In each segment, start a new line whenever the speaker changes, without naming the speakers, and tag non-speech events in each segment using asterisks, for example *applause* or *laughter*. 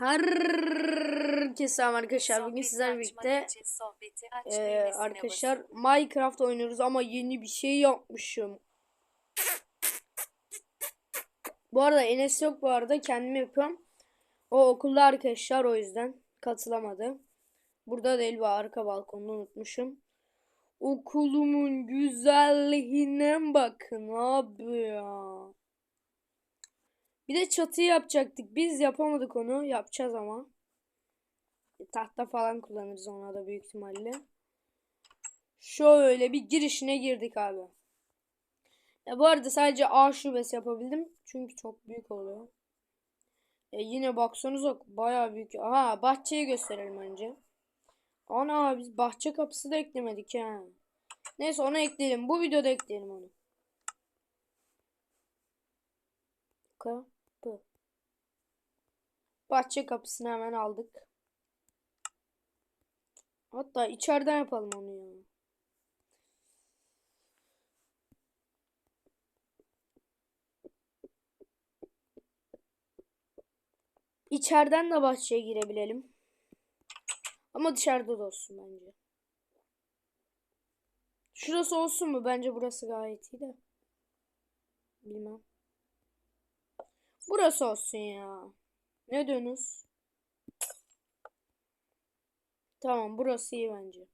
Herkese selam arkadaşlar. Bugün sizlerle birlikte e, arkadaşlar Minecraft oynuyoruz ama yeni bir şey yapmışım. Bu arada Enes yok bu arada kendim yapıyorum. O okulda arkadaşlar o yüzden katılamadı. Burada değil bu arka balkonda unutmuşum. Okulumun güzelliğine bakın abi ya. Bir de çatı yapacaktık. Biz yapamadık onu. Yapacağız ama. E, Tahta falan kullanırız ona da büyük ihtimalle. Şöyle bir girişine girdik abi. Ya bu arada sadece A şubesi yapabildim. Çünkü çok büyük oluyor. E yine baksanıza bayağı büyük. Aha bahçeyi gösterelim önce. Ana biz bahçe kapısı da eklemedik ha. Neyse onu ekleyelim. Bu videoda ekleyelim onu. Kapı. Bahçe kapısını hemen aldık. Hatta içeriden yapalım onu ya. İçeriden de bahçeye girebilelim. Ama dışarıda da olsun bence. Şurası olsun mu? Bence burası gayet iyi de. Bilmem. Burası olsun ya. Ne diyorsunuz? Tamam burası iyi bence.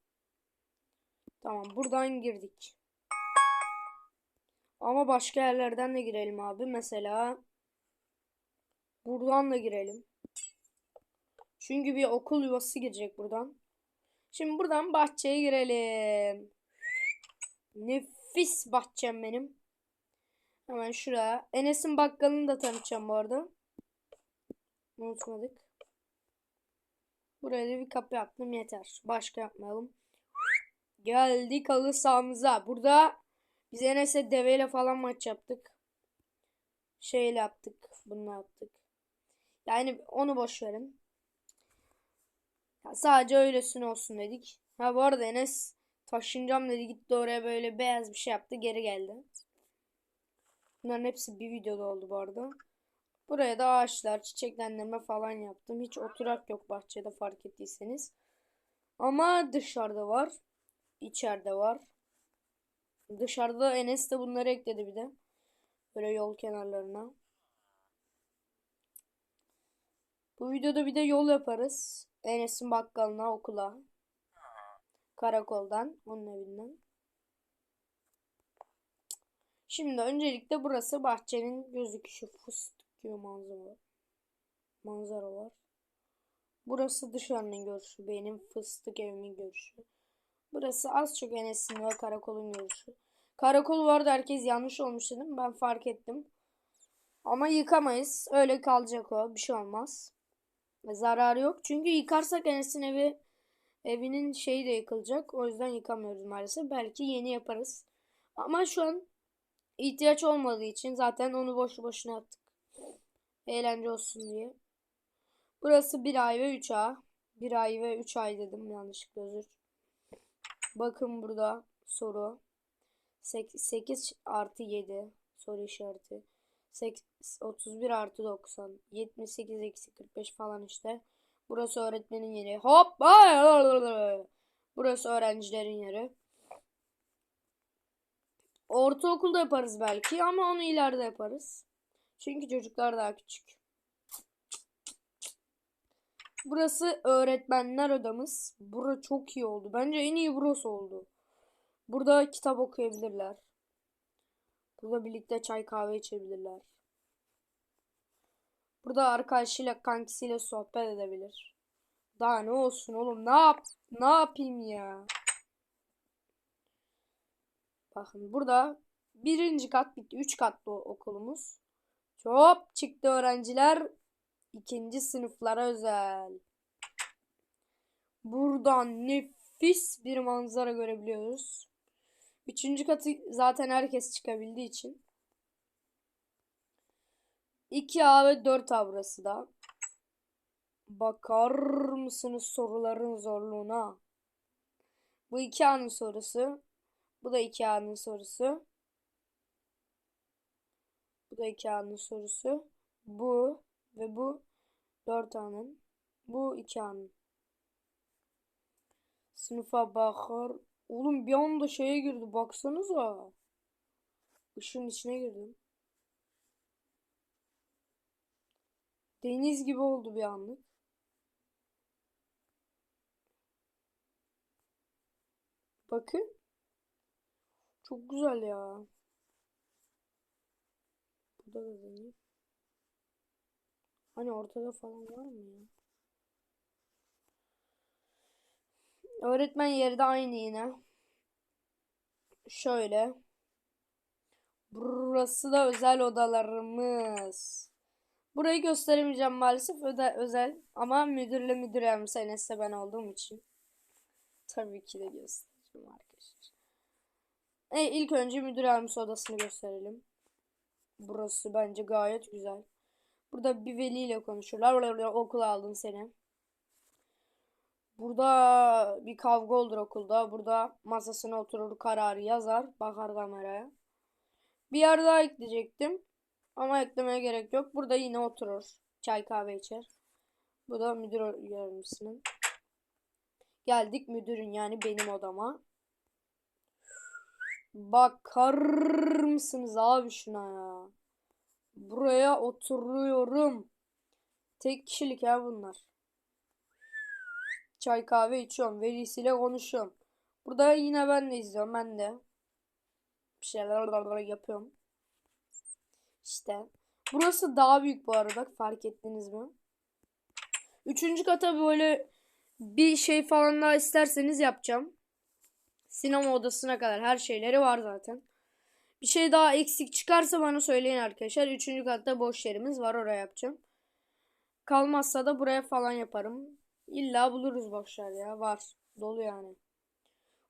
Tamam buradan girdik. Ama başka yerlerden de girelim abi. Mesela buradan da girelim. Çünkü bir okul yuvası girecek buradan. Şimdi buradan bahçeye girelim. Nefis bahçem benim. Hemen şuraya. Enes'in bakkalını da tanıtacağım bu arada. Unutmadık. Buraya da bir kapı yaptım yeter. Başka yapmayalım. Geldik halı sahamıza. Burada biz Enes'e deveyle falan maç yaptık. Şeyle yaptık. Bunu yaptık. Yani onu boş verin. Ya sadece öylesine olsun dedik. Ha bu arada Enes taşınacağım dedi gitti oraya böyle beyaz bir şey yaptı geri geldi. Bunların hepsi bir videoda oldu bu arada. Buraya da ağaçlar, çiçeklendirme falan yaptım. Hiç oturak yok bahçede fark ettiyseniz. Ama dışarıda var. içeride var. Dışarıda Enes de bunları ekledi bir de. Böyle yol kenarlarına. Bu videoda bir de yol yaparız. Enes'in bakkalına, okula. Karakoldan, onun evinden. Şimdi öncelikle burası bahçenin gözüküşü. Fıstık gibi manzara. Manzara var. Burası dışarının görüşü. Benim fıstık evimin görüşü. Burası az çok Enes'in ve karakolun görüşü. Karakol vardı herkes yanlış olmuş dedim. Ben fark ettim. Ama yıkamayız. Öyle kalacak o. Bir şey olmaz. Ve zararı yok. Çünkü yıkarsak Enes'in evi evinin şeyi de yıkılacak. O yüzden yıkamıyoruz maalesef. Belki yeni yaparız. Ama şu an ihtiyaç olmadığı için zaten onu boşu boşuna yaptık. Eğlence olsun diye. Burası 1 ay ve 3 ay. 1 ay ve 3 ay dedim yanlışlıkla özür. Bakın burada soru. 8 artı 7 soru işareti. 31 artı 90. 78 eksi 45 falan işte. Burası öğretmenin yeri. Hop! Burası öğrencilerin yeri. Ortaokulda yaparız belki ama onu ileride yaparız. Çünkü çocuklar daha küçük. Burası öğretmenler odamız. Bura çok iyi oldu. Bence en iyi burası oldu. Burada kitap okuyabilirler. Burada birlikte çay kahve içebilirler. Burada arkadaşıyla kankisiyle sohbet edebilir. Daha ne olsun oğlum ne yap ne yapayım ya. Bakın burada birinci kat bitti. Üç katlı okulumuz. Çok çıktı öğrenciler. ikinci sınıflara özel. Buradan nefis bir manzara görebiliyoruz. Üçüncü katı zaten herkes çıkabildiği için. 2A ve 4A burası da. Bakar mısınız soruların zorluğuna? Bu 2A'nın sorusu. Bu da 2A'nın sorusu. Bu da 2A'nın sorusu. Bu ve bu 4 anın. Bu 2 anın. Sınıfa bakar. Oğlum bir anda şeye girdi. Baksanıza. Işığın içine girdim. Deniz gibi oldu bir anlık. Bakın. Çok güzel ya. Burada da deniz. Hani ortada falan var mı ya? Öğretmen yeri de aynı yine. Şöyle. Burası da özel odalarımız. Burayı gösteremeyeceğim maalesef öde, özel ama müdürle müdür yardımcısı Enes'te ben olduğum için. Tabii ki de göstereceğim arkadaşlar. E, ilk önce müdür yardımcısı odasını gösterelim. Burası bence gayet güzel. Burada bir veliyle konuşurlar. Okula aldın seni. Burada bir kavga olur okulda. Burada masasına oturur kararı yazar. Bakar kameraya. Bir yer daha ekleyecektim. Ama eklemeye gerek yok. Burada yine oturur. Çay kahve içer. Bu da müdür yardımcısının. Geldik müdürün yani benim odama. Bakar mısınız abi şuna ya? Buraya oturuyorum. Tek kişilik ya bunlar. Çay kahve içiyorum. Velisiyle konuşuyorum. Burada yine ben de izliyorum. Ben de bir şeyler yapıyorum. İşte. Burası daha büyük bu arada. Fark ettiniz mi? Üçüncü kata böyle bir şey falan daha isterseniz yapacağım. Sinema odasına kadar her şeyleri var zaten. Bir şey daha eksik çıkarsa bana söyleyin arkadaşlar. Üçüncü katta boş yerimiz var oraya yapacağım. Kalmazsa da buraya falan yaparım. İlla buluruz boş yer ya. Var. Dolu yani.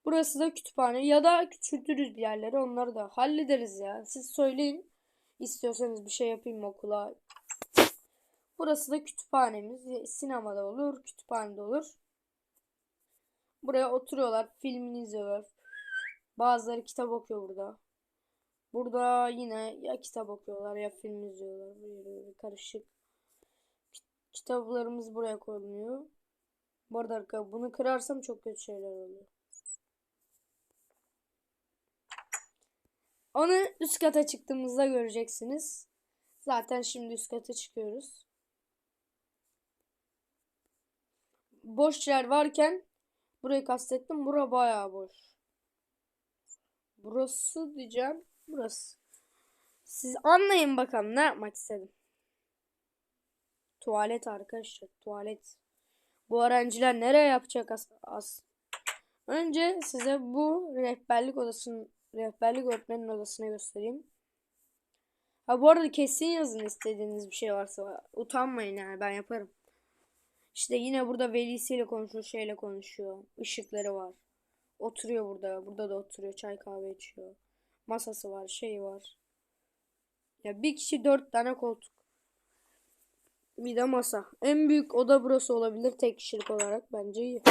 Burası da kütüphane ya da küçültürüz bir yerleri onları da hallederiz ya. Siz söyleyin. İstiyorsanız bir şey yapayım okula. Burası da kütüphanemiz. Sinemada olur, kütüphanede olur. Buraya oturuyorlar, filmini izliyorlar. Bazıları kitap okuyor burada. Burada yine ya kitap okuyorlar ya film izliyorlar. Böyle karışık. Kitaplarımız buraya koyuluyor. Bu arada bunu kırarsam çok kötü şeyler oluyor. Onu üst kata çıktığımızda göreceksiniz. Zaten şimdi üst kata çıkıyoruz. Boş yer varken burayı kastettim. Bura bayağı boş. Burası diyeceğim. Burası. Siz anlayın bakalım ne yapmak istedim. Tuvalet arkadaşlar. Tuvalet. Bu öğrenciler nereye yapacak as, as Önce size bu rehberlik odasının rehberlik öğretmenin odasına göstereyim. Ha bu arada kesin yazın istediğiniz bir şey varsa. Utanmayın yani ben yaparım. İşte yine burada velisiyle konuşuyor, şeyle konuşuyor. Işıkları var. Oturuyor burada. Burada da oturuyor. Çay kahve içiyor. Masası var, şey var. Ya bir kişi dört tane koltuk. Bir de masa. En büyük oda burası olabilir tek kişilik olarak. Bence iyi.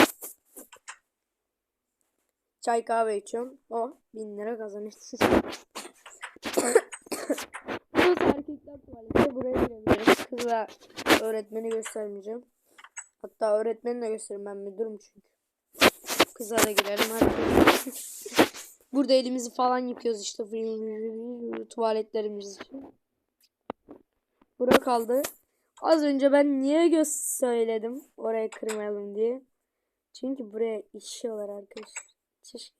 Çay kahve içiyorum. O bin lira kazanır. *laughs* Burası erkekler tuvaleti. Buraya girebiliriz. Kızla öğretmeni göstermeyeceğim. Hatta öğretmeni de göstereyim. Ben müdürüm çünkü. Kıza da girelim. Hadi. *laughs* Burada elimizi falan yıkıyoruz işte. *laughs* Tuvaletlerimiz için. Bura kaldı. Az önce ben niye göz söyledim oraya kırmayalım diye. Çünkü buraya işiyorlar arkadaşlar. Çiş.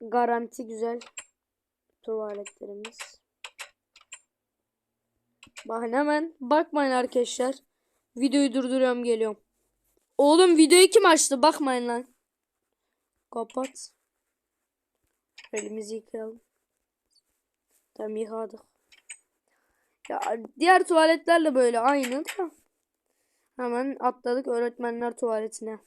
Garanti güzel tuvaletlerimiz. Bakın hemen bakmayın arkadaşlar. Videoyu durduruyorum geliyorum. Oğlum videoyu kim açtı? Bakmayın lan. Kapat. Elimizi yıkayalım. Tamam yıkadık. Ya diğer tuvaletler de böyle aynı da. Hemen atladık öğretmenler tuvaletine.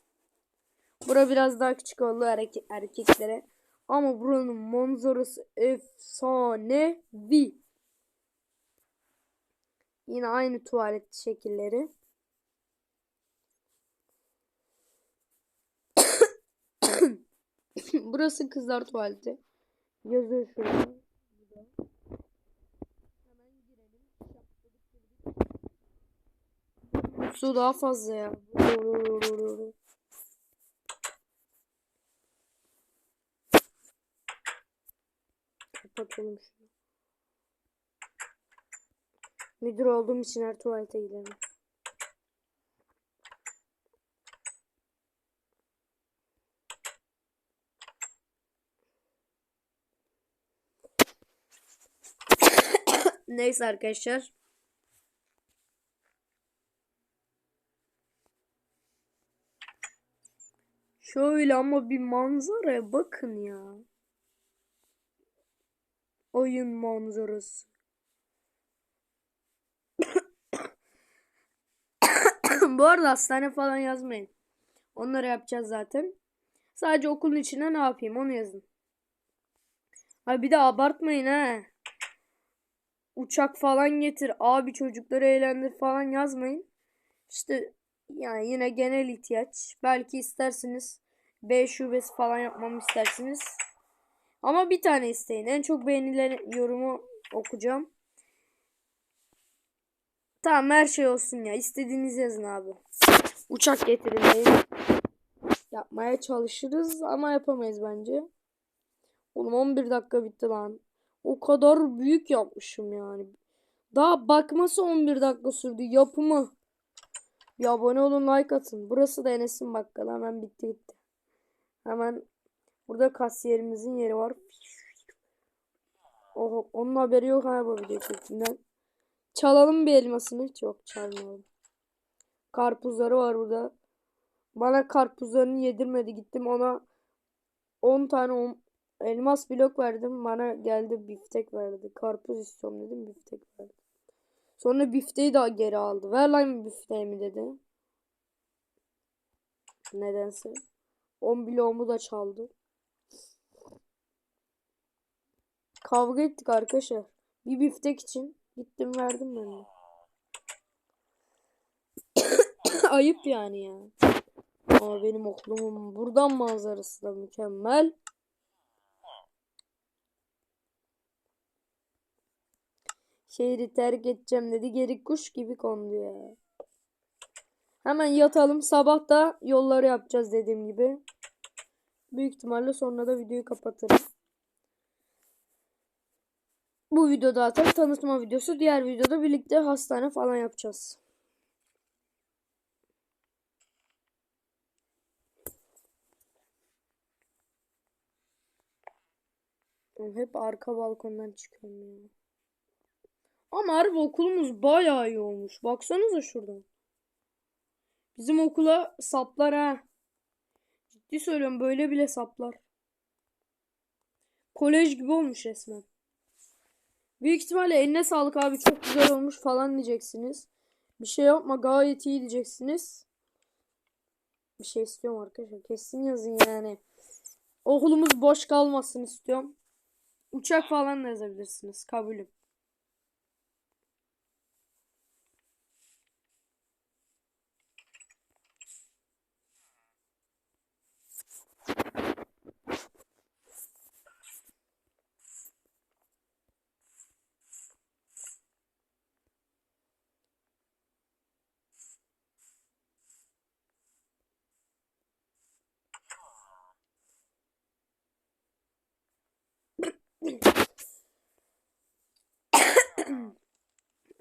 Bura biraz daha küçük oldu erkek erkeklere. Ama buranın manzarası efsanevi. Yine aynı tuvalet şekilleri. *coughs* Burası kızlar tuvaleti. Yazıyor şurada. Su daha fazla ya. Kapatalım şunu. Müdür olduğum için her tuvalete gidelim. *coughs* Neyse arkadaşlar. Şöyle ama bir manzaraya bakın ya. Oyun manzarası. Bu arada hastane falan yazmayın. Onları yapacağız zaten. Sadece okulun içine ne yapayım onu yazın. Ha bir de abartmayın ha. Uçak falan getir. Abi çocukları eğlendir falan yazmayın. İşte yani yine genel ihtiyaç. Belki istersiniz B şubesi falan yapmamı istersiniz. Ama bir tane isteyin. En çok beğenilen yorumu okuyacağım. Tamam her şey olsun ya. İstediğiniz yazın abi. Uçak getirin. Yapmaya çalışırız ama yapamayız bence. Oğlum 11 dakika bitti lan. O kadar büyük yapmışım yani. Daha bakması 11 dakika sürdü. Yapımı. Bir abone olun like atın. Burası da Enes'in bakkalı. Hemen bitti gitti. Hemen burada kasiyerimizin yeri var. Oho, onun haberi yok ha bu video çektiğinden. Çalalım bir elmasını. Çok çalmayalım. Karpuzları var burada. Bana karpuzlarını yedirmedi. Gittim ona 10 tane elmas blok verdim. Bana geldi biftek verdi. Karpuz istiyorum dedim biftek verdi. Sonra bifteyi daha geri aldı. Ver lan bifteğimi dedi. Nedense. 10 bloğumu da çaldı. Kavga ettik arkadaşlar. Bir biftek için gittim verdim ben de. *coughs* Ayıp yani ya. Ama benim okulumun buradan manzarası da mükemmel. Şehri terk edeceğim dedi. Geri kuş gibi kondu ya. Hemen yatalım. Sabah da yolları yapacağız dediğim gibi. Büyük ihtimalle sonra da videoyu kapatırım. Bu videoda zaten tanıtma videosu. Diğer videoda birlikte hastane falan yapacağız. Hep arka balkondan çıkıyorum. Ama harbi okulumuz bayağı iyi olmuş. Baksanıza şuradan. Bizim okula saplar ha. Ciddi söylüyorum böyle bile saplar. Kolej gibi olmuş resmen. Büyük ihtimalle eline sağlık abi çok güzel olmuş falan diyeceksiniz. Bir şey yapma gayet iyi diyeceksiniz. Bir şey istiyorum arkadaşlar. Kesin yazın yani. Okulumuz boş kalmasın istiyorum. Uçak falan da yazabilirsiniz. Kabulüm.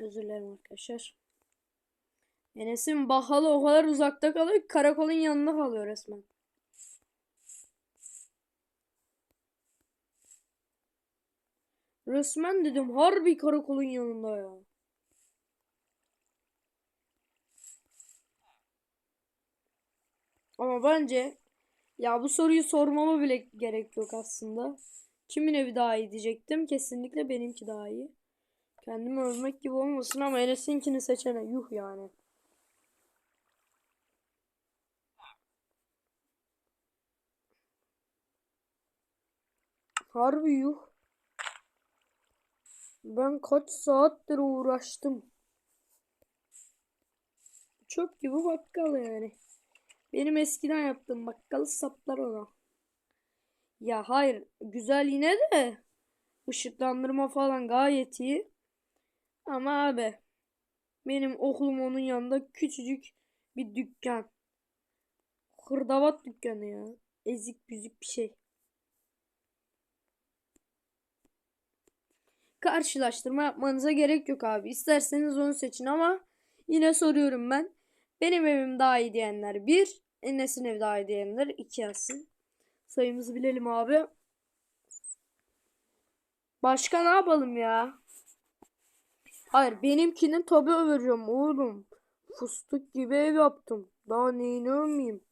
Özür dilerim arkadaşlar. Enes'in bahalı o kadar uzakta kalıyor ki karakolun yanında kalıyor resmen. Resmen dedim harbi karakolun yanında ya. Ama bence ya bu soruyu sormama bile gerek yok aslında. Kimin evi daha iyi diyecektim. Kesinlikle benimki daha iyi. Kendimi övmek gibi olmasın ama Enes'inkini seçene yuh yani. Harbi yuh. Ben kaç saattir uğraştım. Çöp gibi bakkal yani. Benim eskiden yaptığım bakkalı saplar ona. Ya hayır güzel yine de ışıklandırma falan gayet iyi. Ama abi Benim okulum onun yanında küçücük bir dükkan. Hırdavat dükkanı ya. Ezik büzük bir şey. Karşılaştırma yapmanıza gerek yok abi. İsterseniz onu seçin ama yine soruyorum ben. Benim evim daha iyi diyenler 1, Enes'in evi daha iyi diyenler 2 yazsın. Sayımızı bilelim abi. Başka ne yapalım ya? Hayır benimkinin tabi öveceğim oğlum. Fıstık gibi ev yaptım. Daha neyini övmeyeyim.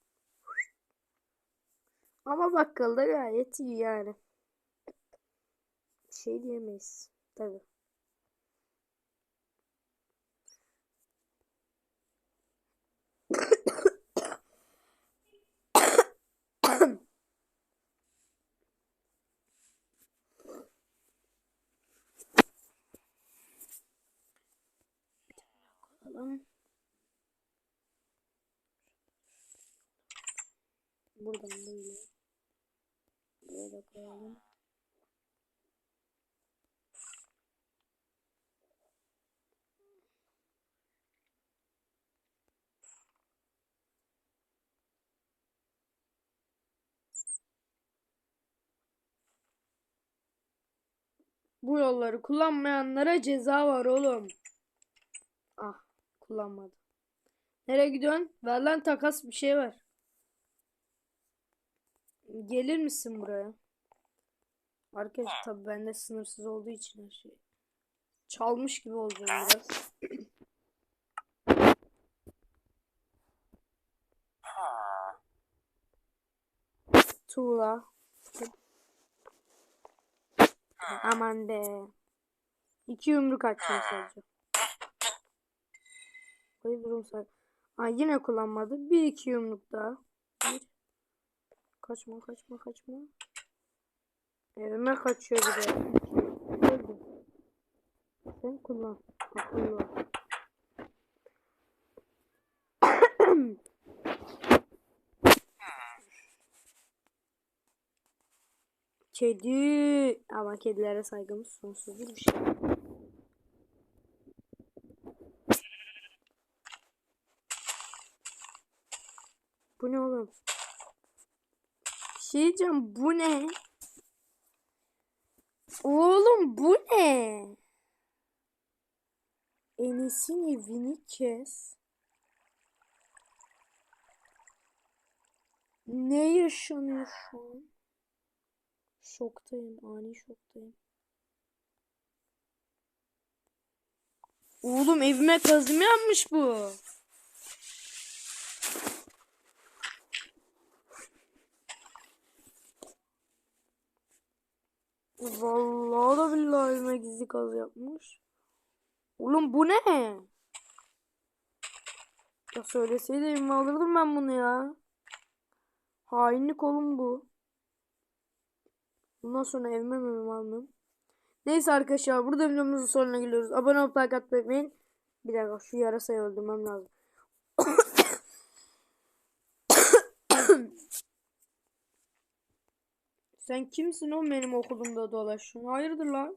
Ama bakkalda gayet iyi yani. Şey diyemeyiz. Tabi. Bakalım. Buradan böyle. Da koyalım. Bu yolları kullanmayanlara ceza var oğlum. Ah kullanmadı. Nereye gidiyorsun? Ver lan takas bir şey var. Gelir misin buraya? Arkadaş tabii bende sınırsız olduğu için her şey. Çalmış gibi olacağım biraz. Tuğla. Aman be. İki yumruk açacağım sadece. Hayır durum say. Aa, yine kullanmadı. Bir iki yumruk daha. Bir. Kaçma kaçma kaçma. Evime kaçıyor bir de. Öldü. Sen kullan. Akıllı ol. Kedi. Ama kedilere saygımız sonsuzdur bir şey. Bu ne oğlum? Bir şey diyeceğim. Bu ne? Oğlum bu ne? Enes'in evini kes. Ne yaşanıyor şu an? Şoktayım. Ani şoktayım. Oğlum evime kazım yapmış bu. Vallahi da billahi evime gizli kaz yapmış. Oğlum bu ne? Ya söyleseydi evime alırdım ben bunu ya. Hainlik oğlum bu. Bundan sonra evime mi almam? Neyse arkadaşlar burada videomuzun sonuna geliyoruz. Abone olup like atmayı. Bir dakika şu yarasayı öldürmem lazım. Sen kimsin o benim okulumda dolaşıyorsun? Hayırdır lan?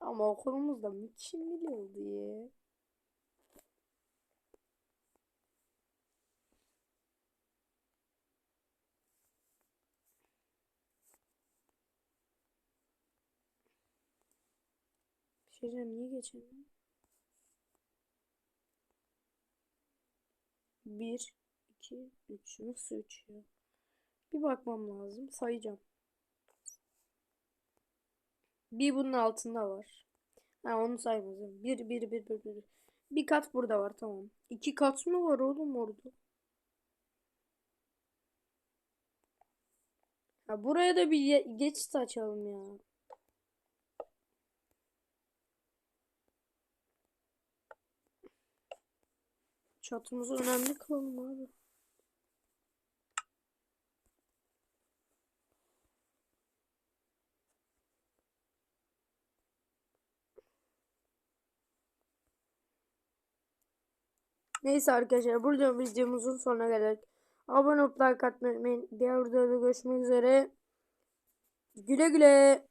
Ama okulumuzda mükemmel oldu ya. Şey diyeceğim, niye geçemiyorum? Bir, iki, üç. Nasıl üç ya? Bir bakmam lazım. Sayacağım. Bir bunun altında var. Ha onu saymazım. Bir, bir, bir, bir, bir. Bir kat burada var tamam. İki kat mı var oğlum orada? Ha buraya da bir geçit açalım ya. Çatımızı önemli kılalım abi. Neyse arkadaşlar burada videomuzun sonuna geldik. Abone olup like atmayı unutmayın. Diğer videoda görüşmek üzere. Güle güle.